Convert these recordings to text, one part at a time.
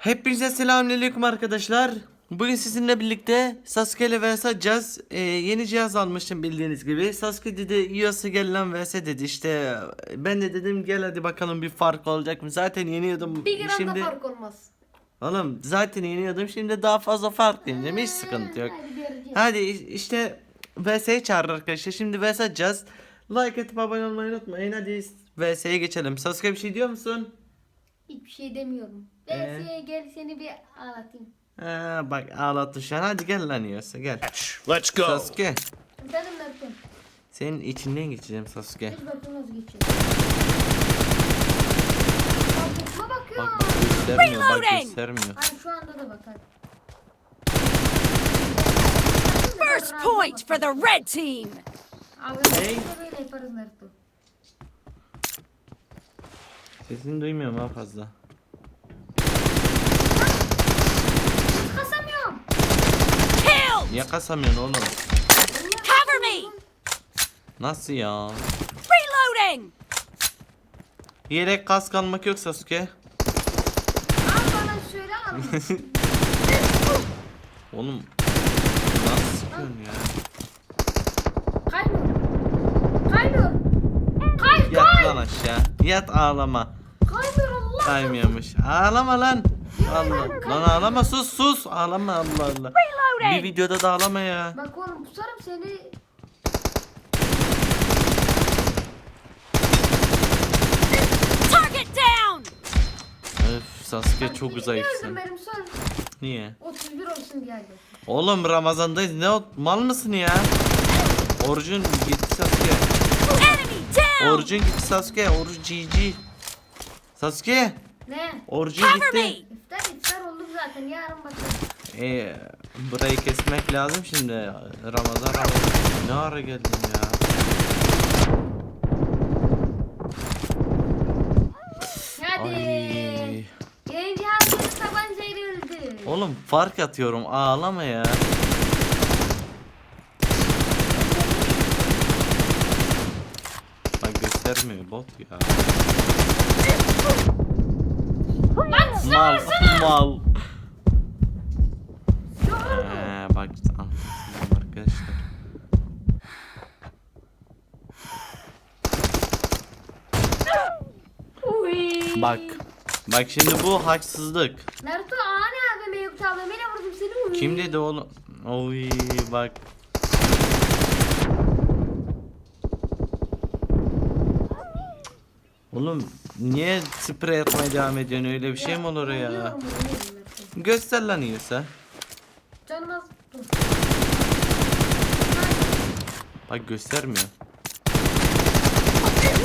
Hepinize selamünaleyküm arkadaşlar. Bugün sizinle birlikte Sasuke ile vs atacağız. Ee, yeni cihaz almıştım bildiğiniz gibi. Sasuke dedi yiyorsa gel lan vs dedi işte. Ben de dedim gel hadi bakalım bir fark olacak mı? Zaten yeniyordum. Bir gram Şimdi da fark olmaz. oğlum zaten yeniyordum. Şimdi daha fazla fark diyeceğim. Hiç sıkıntı yok. Hadi. Hadi işte VS'ye çağır arkadaşlar. Şimdi VS atacağız. Like atıp abone olmayı unutmayın. Hadi VS'ye geçelim. Sasuke bir şey diyor musun? Hiçbir şey demiyorum. Ee? VS'ye gel seni bir ağlatayım. Ha, bak ağlattı şu an. Hadi gel lan yiyorsa gel. Let's go. Sasuke. Efendim Mert'im. Senin içinden geçeceğim Sasuke. Biz bakın nasıl geçiyor. Kalkıma bakıyor. Bak bak göstermiyor bak göstermiyor. Hayır şu anda da bakar. First point for the red team. Hey. böyle yaparız Naruto. Sesini duymuyorum ha fazla. Niye kasamıyorsun oğlum? Cover me. Nasıl ya? Reloading. Yelek kask almak yok Sasuke. Al bana söyle al. Oğlum. Nasıl sıkıyorsun ya? Kaymıyor. Kaymıyor. Kay Yat kay. lan aşağı. Yat ağlama. Kaymıyor Allah. Kaymıyormuş. Ağlama lan. Allah. Lan ağlama sus sus. Ağlama Allah Allah. Bir videoda da ağlama ya. Bak oğlum pusarım seni. Target down. Öf Sasuke çok zayıfsın. benim son Niye? 31 olsun geldi. Oğlum Ramazan'dayız. Ne o? Mal mısın ya? Orucun gitti Sasuke. Enemy down. Orucun gitti Sasuke. Oruç GG. Sasuke. Ne? Me. gitti. İftar iftar olduk zaten yarın bakarız. Ee, burayı kesmek lazım şimdi. Ramazan Ramazan. Ne ara geldin ya? Hadi. Ay. Yayıncı öldü. Oğlum fark atıyorum. Ağlama ya. Bak göstermiyor bot ya. Mal mal. Ee, bak arkadaşlar. Uy. Bak. Bak şimdi bu haksızlık. Naruto ani abime yok abime vurdum seni. Uy. Kim dedi oğlum? Oy bak. Oğlum niye sprey atmaya devam ediyorsun öyle bir şey mi olur ya? Naruto. Göster lan yiyorsa. Canım az. Dur. Bak göstermiyor.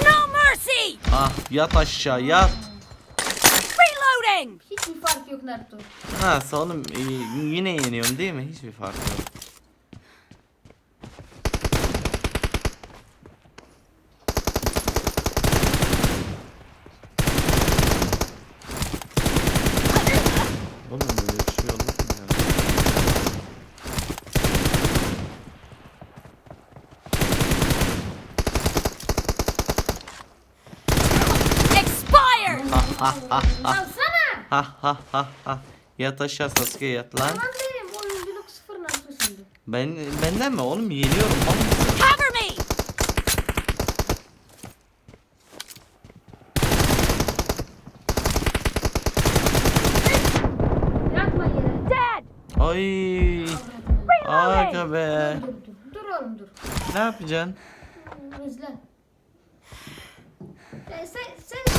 No mercy. Ah yat aşağı yat. Reloading. Hiçbir fark yok Naruto. Ha oğlum e, yine yeniyorum değil mi? Hiçbir fark yok. Oğlum böyle bir şey olur mu ya? Expired. Alsana. Ha ha ha ha. Yat aşağı Sasuke yat lan. Tamam benim oyunculuk sıfır Naruto şimdi. Ben benden mi oğlum yeniyorum oğlum. Cover me. Yakma yere. Dead. Ay. Aga be. Dur dur. Dur oğlum dur. Ne yapacaksın? Hmm, İzle. Sen sen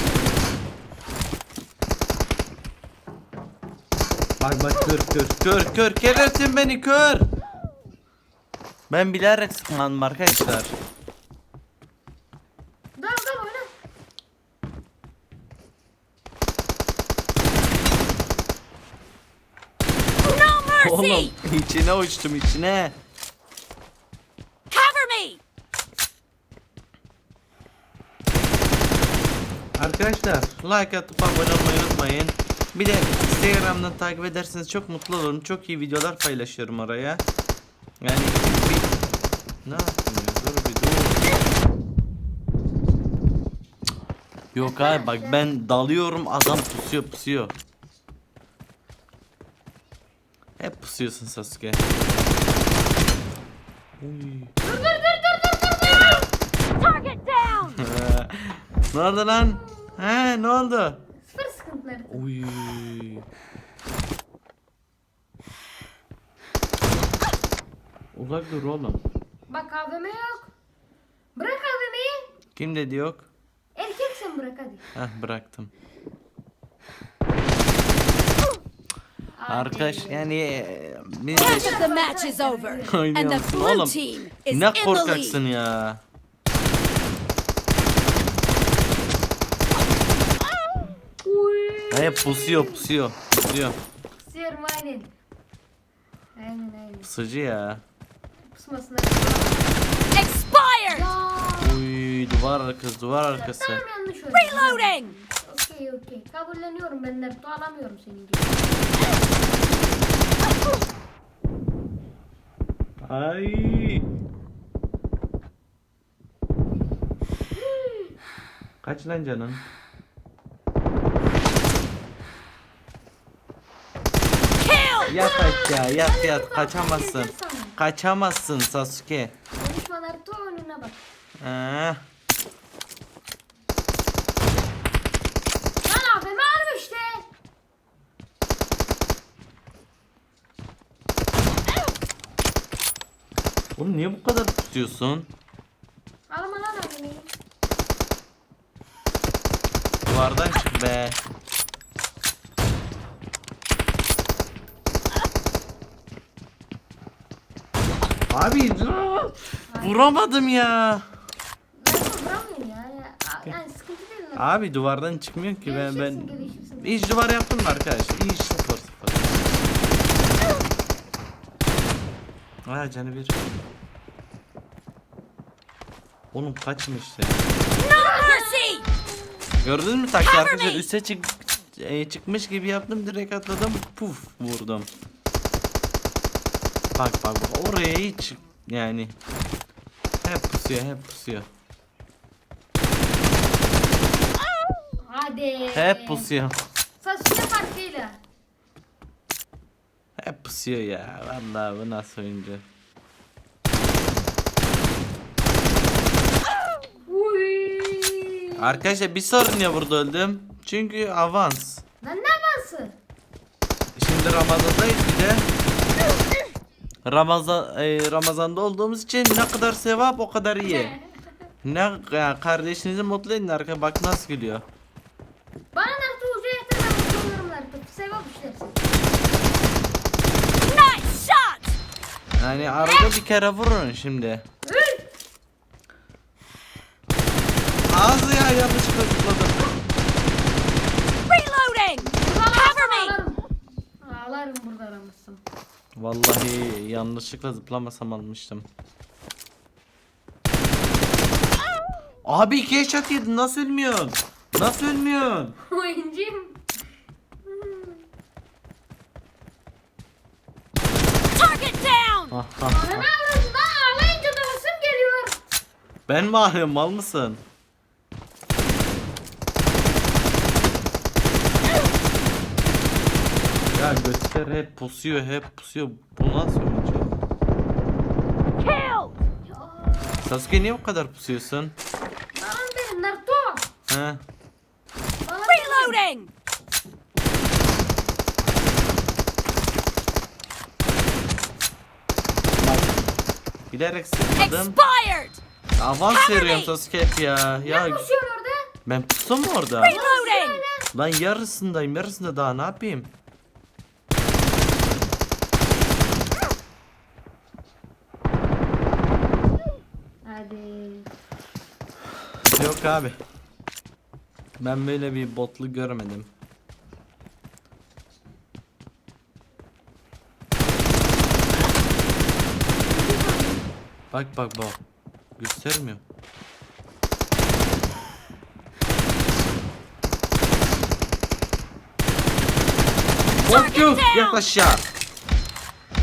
Bak bak kör kör kör kör kelersin beni kör. Ben bilerek sıkmadım arkadaşlar. dal dal oyna. No Oğlum mercy. içine uçtum içine. Cover me. Arkadaşlar like atıp abone olmayı unutmayın. Bir de Instagram'dan takip ederseniz çok mutlu olurum. Çok iyi videolar paylaşıyorum oraya. Yani bir... Ne yaptın ya? Dur bir dur. Yok abi bak ben dalıyorum adam pusuyor pusuyor. Hep pusuyorsun Sasuke. Uy. Target down! ne oldu lan? He ne oldu? Sıkıntıları. Uy. Uzak dur oğlum. Bak AVM yok. Bırak AVM'yi. Kim dedi yok? Erkeksen bırak hadi. Heh bıraktım. Arkadaş yani e, biz the match is over, and the blue team is Ne in the korkaksın lead. ya. Hep pusuyor pusuyor pusuyor. Pusuyorum aynen. Aynen aynen. Pusucu ya. Pusmasına. Expired! Uy duvar arkası duvar arkası. Tamam yanlış oynadım. Reloading! Okey okey. Kabulleniyorum ben Naruto alamıyorum senin gibi. Ay. Kaç lan canın? Yat aşağı yat yat kaçamazsın. Kaçamazsın Sasuke. Konuşma Naruto önüne bak. Ee, Lan harbi işte. oğlum niye bu kadar tutuyorsun? Alma lan AVM'yi. Duvardan çık be. Abi vuramadım ya. Naruto vuramıyorsun ya. Yani sıkıntı değil. Abi duvardan çıkmıyor ki ben ben gelişirsin. hiç duvar yaptım mı arkadaşlar? Hiç sıfır sıfır. Ha canı bir. Oğlum kaçmış ya. Mercy! Gördünüz mü Cover arkadaşlar üste çık e, çıkmış gibi yaptım direkt atladım puf vurdum. Bak bak bak oraya hiç yani hep pusuyor hep pusuyor. Hadi. Hep pusuyor. Sasuke farkıyla. Hep pusuyor ya. Vallahi bu nasıl oyuncu? Arkadaşlar bir sorun ya burada öldüm. Çünkü avans. Lan ne avansı? Şimdi Ramazan'dayız bir de. Ramazan e, Ramazan'da olduğumuz için ne kadar sevap o kadar iyi. Ne ya kardeşinizi mutlu edin arka bak nasıl gülüyor. Bana Naruto ucu yeter ben mutlu olurum. Sevap işlersin. Nice shot! Yani arada bir kere vurun şimdi. Ağzı ya yanlışlıkla zıpladım. Reloading! Cover me! Ağlarım. Ağlarım burada aramışsın. Vallahi yanlışlıkla zıplamasam almıştım. Abi iki headshot yedin nasıl ölmüyorsun? Nasıl ölmüyorsun? Oyuncuyum. Target down! Ah, ah, Bana ah. ağlayınca ısım geliyor. Ben mi ağlıyorum mal mısın? Ya göster hep pusuyor hep pusuyor. Bu nasıl oyuncu? Kill! Sasuke niye bu kadar pusuyorsun? Benim Naruto. He? Reloading! Bilerek sıkmadım. Expired! Avans veriyorum. Sasuke hep ya. Ya ne koşuyorsun orada? ben pusum mu orada? Reloading! Lan yarısındayım yarısında daha ne yapayım? Hadi. Yok abi. Ben böyle bir botlu görmedim. Bak bak bak. Göstermiyor. Down. Yat aşağı.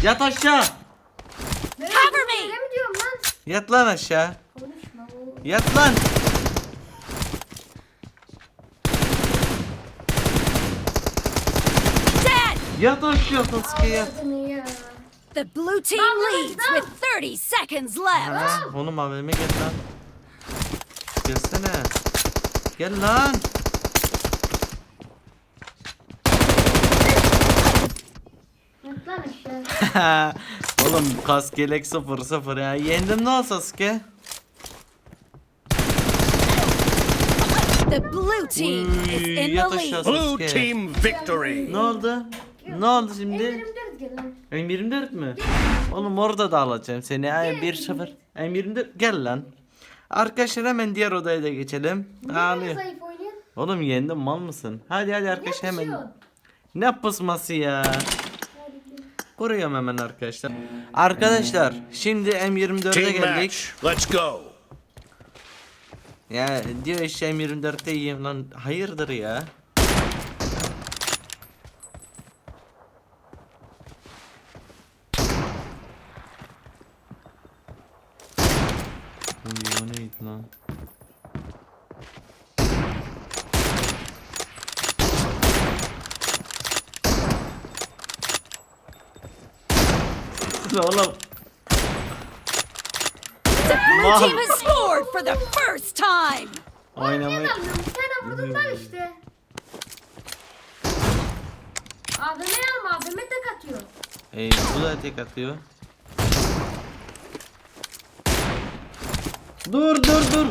Yat aşağı. Cover me. Yat lan aşağı. Yat lan. Dead! Yat aşağı Sasuke yat. Ya. The blue team leads with 30 seconds left. Ha, oğlum AVM gel lan. Gelsene. Gel lan. Yat lan aşağı. oğlum kas gelek 0 0 ya. Yendim ne olsa Sasuke. The blue team is in the yat aşağı lead. Blue Sasuke. team victory. Ne oldu? Ne oldu şimdi? M24 gel lan. M24 mü? Oğlum orada da alacağım seni. Ay 1-0. M24 gel lan. Arkadaşlar hemen diğer odaya da geçelim. Niye Ağlıyor. zayıf oynuyorsun? Oğlum yendim mal mısın? Hadi hadi Ne arkadaşlar hemen. Ne pusması ya? Kuruyorum hemen arkadaşlar. Arkadaşlar şimdi M24'e Team geldik. match. Let's go. Ya diyor işte M24'te yiyeyim lan. Hayırdır ya? Uy o neydi lan? Oğlum The blue Mom. team has scored for the first time. Oynamayı tane vurdum lan işte. AVM alma AVM tek atıyor. Ey bu da tek atıyor. Dur dur dur.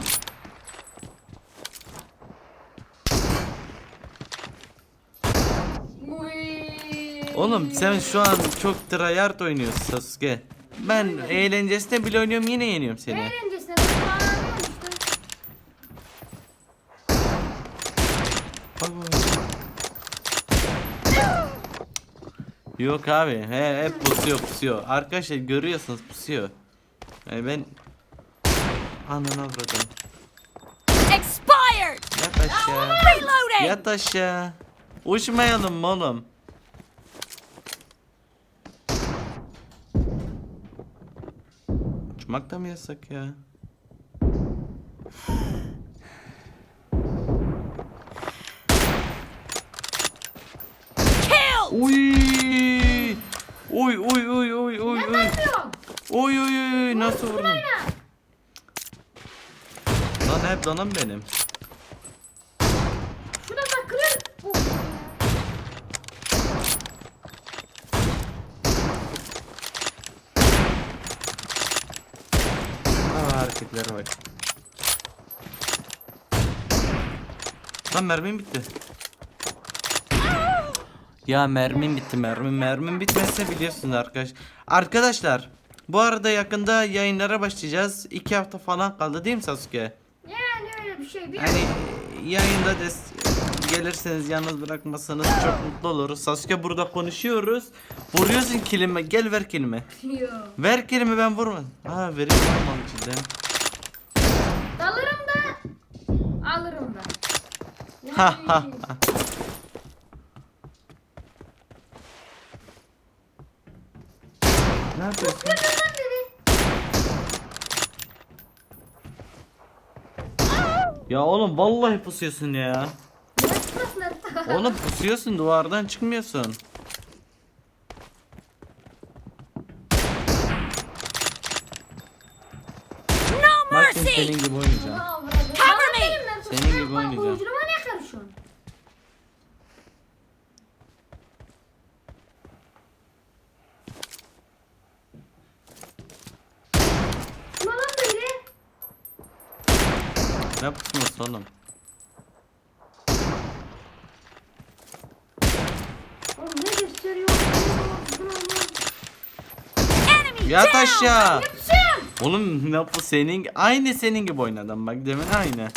Uy. Oğlum sen şu an çok tryhard oynuyorsun Sasuke. Ben eğlencesine bile oynuyorum yine yeniyorum seni. Eğlencesine ben bağlanıyorum işte. Bak bak. Yok abi he, hep pusuyor pusuyor. Arkadaşlar görüyorsunuz pusuyor. Yani ben Ananı avradım. Expired. Yat aşağı. Reloading. Yat aşağı. Uçmayalım mı oğlum? Uçmak da mı yasak ya? Uy! Uy uy uy uy uy Ne uy. dalmıyorsun? Uy uy uy nasıl vurdun? Lan hep donam benim. Hareketlere bak. Lan mermim bitti. Ya mermim bitti mermim mermim bitmezse biliyorsunuz arkadaş. Arkadaşlar bu arada yakında yayınlara başlayacağız. İki hafta falan kaldı değil mi Sasuke? Yani öyle bir şey. Bir Hani yayında des gelirseniz yalnız bırakmasanız çok mutlu oluruz. Sasuke burada konuşuyoruz. Vuruyorsun kilime. Gel ver kilime. Yok. Ver kilimi ben vurmadım. Ha lan cidden. Dalırım da alırım da. Ha. Ya oğlum vallahi pusuyorsun ya. Oğlum pusuyorsun duvardan çıkmıyorsun. Ne pusması oğlum? Oğlum ne gösteriyor? Enemy Yat down. aşağı. Yapışım! Oğlum ne bu senin aynı senin gibi oynadım bak demin aynı.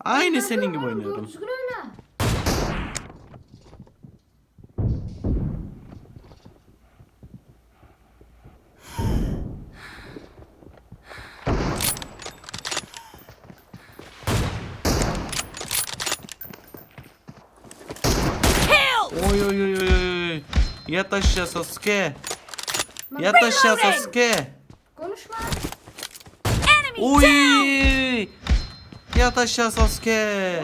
Aynı senin gibi oynuyorum. Düzgün oyna. Killed. Oy oy oy oy oy. Yat aşağı Sasuke. Yat aşağı. Sasuke. Konuşma. Uy. Yat aşağı Sasuke.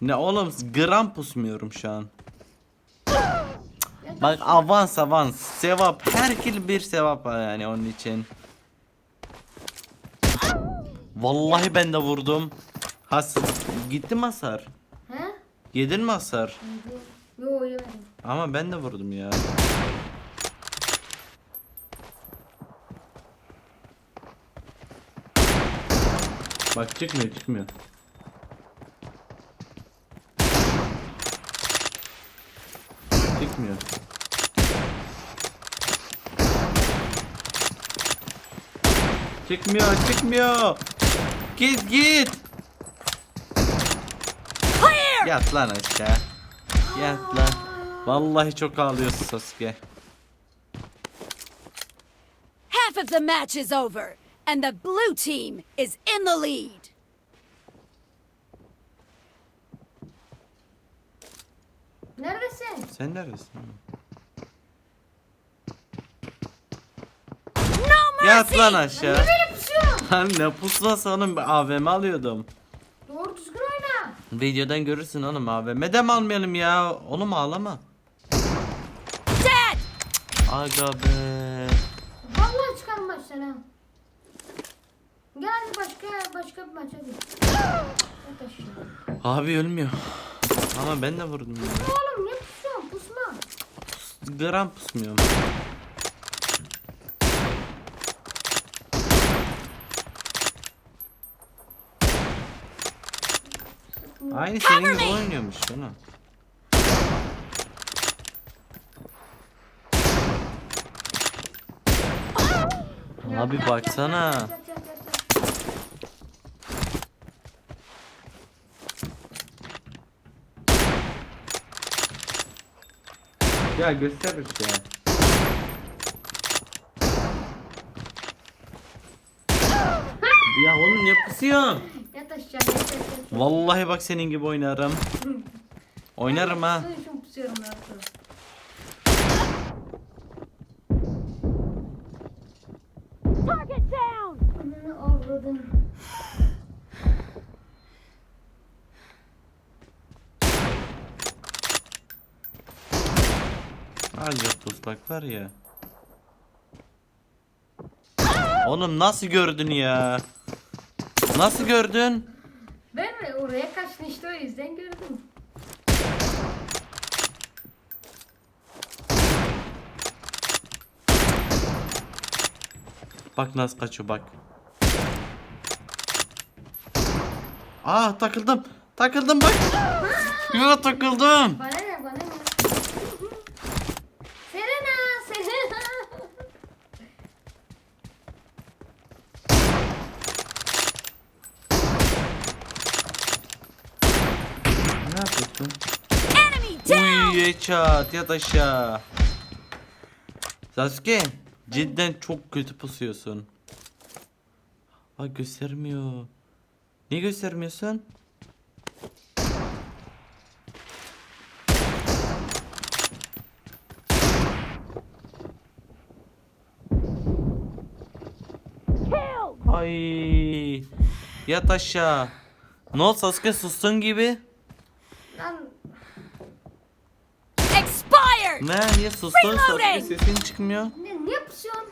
Ne oğlum gram pusmuyorum şu an. Bak avans avans. Sevap. Her kill bir sevap var yani onun için. Vallahi ben de vurdum. Has gitti mi hasar? He? Yedin mi hasar? Yo yemedim. Ama ben de vurdum ya. Bak çıkmıyor çıkmıyor. Çıkmıyor. Çıkmıyor çıkmıyor. Git git. Yat lan aşağı. Yat lan. Vallahi çok ağlıyorsun Sasuke. Half of the match is over, and the blue team is in the lead. Neredesin? Sen neredesin? No Yat lan mercy! aşağı. Böyle pusuyorsun. Lan ne pusulası oğlum AVM alıyordum. Videodan görürsün oğlum AVM de mi almayalım ya? Oğlum ağlama. Dead! Aga be. Vallahi çıkarım maçtan ha. Gel hadi başka başka bir maç hadi. Yat aşağı. Abi ölmüyor. Ama ben de vurdum ya. Oğlum ne pusuyorsun pusma. Gram pusmuyorum. Aynı senin gibi oynuyormuş onu. Abi baksana. Ya göster işte. ya oğlum ne pusuyorsun? Yat aşağı yat yat. Vallahi bak senin gibi oynarım. Oynarım ha. İçin. Target down! Ananı avradın. Anca pus bak var ya. Oğlum nasıl gördün ya? Nasıl gördün? Oraya kaçtın işte o yüzden gördüm. Bak nasıl kaçıyor bak. Aa takıldım. Takıldım bak. Ya takıldım. Bana ne? Down! Uy headshot yat aşağı. Sasuke cidden çok kötü pusuyorsun. Bak göstermiyor. Niye göstermiyorsun? Ay yat aşağı. Ne oldu Sasuke sustun gibi? Lan Expired! Ne niye sustun Reloading. sesin çıkmıyor? ne, niye pusuyorsun?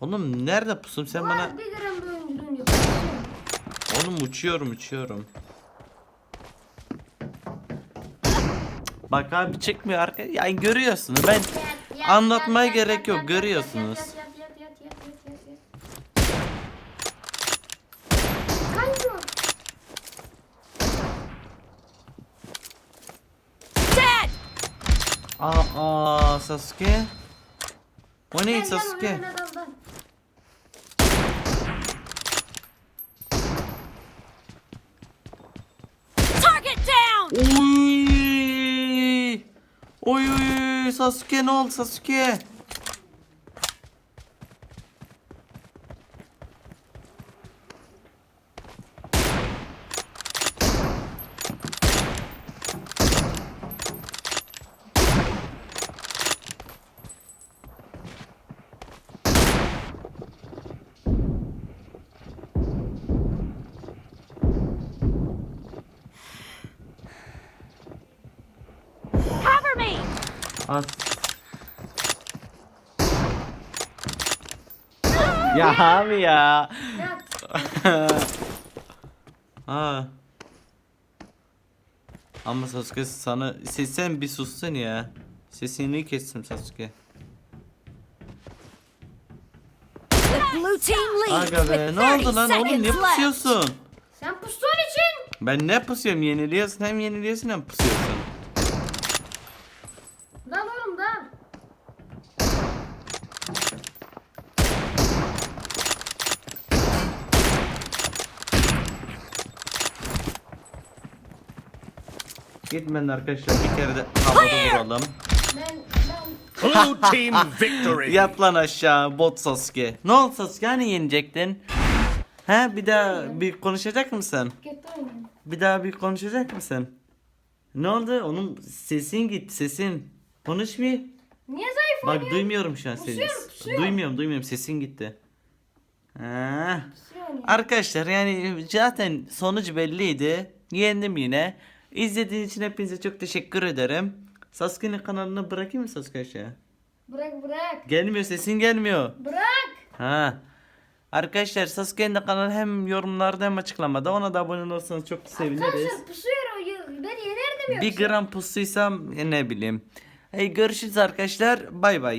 Oğlum nerede pusum sen bana? Var bir gram yok. Pusuyorsun. Oğlum uçuyorum uçuyorum. Bak abi çıkmıyor arka. Yani görüyorsunuz ben anlatmaya gerek yok görüyorsunuz. Yat yat yat yat yat yat yat yat. Kaybol. Dead! Aa, aa Sasuke. O Gel, ne gel, Sasuke? oyna, dal, dal. Target down! Uy! Oy oy Sasuke ne oldu Sasuke? Cover me! As ya abi ya. Ha. Ama Sasuke sana ses sen bir sussun ya. Sesini kestim Sasuke. Aga be ne 30 oldu lan oğlum ne pusuyorsun? Sen pustuğun için. Ben ne pusuyorum yeniliyorsun hem yeniliyorsun hem pusuyorsun. Gitmeyin arkadaşlar bir kere de havada vuralım. Ben ben Blue team victory. Yat lan aşağı bot Sasuke. Ne oldu Sasuke hani yenecektin? He bir daha bir konuşacak mısın? Bir daha bir konuşacak mısın? Ne oldu? Onun sesin gitti sesin. Konuş bir. Niye zayıf Bak oynuyorsun? duymuyorum şu an seni. Duymuyorum duymuyorum sesin gitti. Ha. Arkadaşlar yani zaten sonuç belliydi. Yendim yine. İzlediğiniz için hepinize çok teşekkür ederim. Sasuke'nin kanalını bırakayım mı Sasuke aşağı? Bırak bırak. Gelmiyor sesin gelmiyor. Bırak. Ha. Arkadaşlar Sasuke'nin de kanalı hem yorumlarda hem açıklamada. Ona da abone olursanız çok seviniriz. Arkadaşlar pusuyor. Ben yenerdim yoksa. Bir gram pusuysam ne bileyim. Hey görüşürüz arkadaşlar. Bay bay.